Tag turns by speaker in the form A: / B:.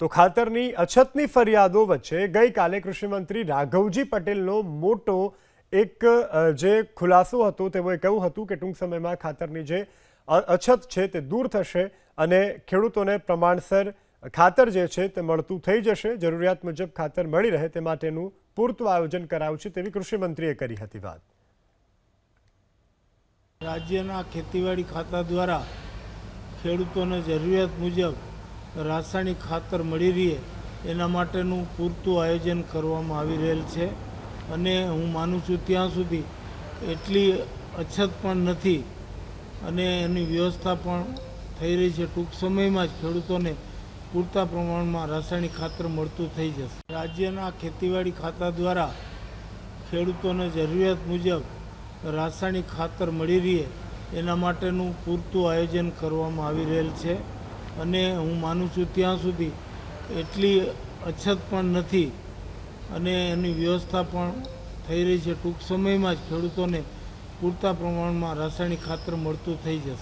A: તો ખાતરની અછતની ફરિયાદો વચ્ચે ગઈકાલે કૃષિમંત્રી રાઘવજી પટેલનો મોટો એક જે ખુલાસો હતો તેઓએ કહ્યું હતું કે ટૂંક સમયમાં ખાતરની જે અછત છે તે દૂર થશે અને ખેડૂતોને પ્રમાણસર ખાતર જે છે તે મળતું થઈ જશે. જરૂરિયાત મુજબ ખાતર મળી રહે તે માટેનું પૂરતું આયોજન કરાયું છે તેવી કૃષિમંત્રીએ કરી હતી વાત.
B: રાજ્યના ખેતીવાડી ખાતા દ્વારા ખેડૂતોને જરૂરિયાત મુજબ રાસાયણિક ખાતર મળી રહે એના માટેનું પૂરતું આયોજન કરવામાં આવી રહેલ છે. અને હું માનું છું ત્યાં સુધી એટલી અછત પણ નથી અને એની વ્યવસ્થા પણ થઈ રહી છે. ટૂંક સમયમાં જ ખેડૂતોને પૂરતા પ્રમાણમાં રાસાયણિક ખાતર મળતું થઈ જશે. રાજ્યના ખેતીવાડી ખાતા દ્વારા ખેડૂતોને જરૂરિયાત મુજબ રાસાયણિક ખાતર મળી રહે એના માટેનું પૂરતું આયોજન કરવામાં આવી રહેલ છે. અને હું માનું છું ત્યાં સુધી એટલી અછત પણ નથી અને એની વ્યવસ્થા પણ થઈ રહી છે. ટૂંક સમયમાં જ ખેડૂતોને પૂરતા પ્રમાણમાં રાસાયણિક ખાતર મળતું થઈ જશે.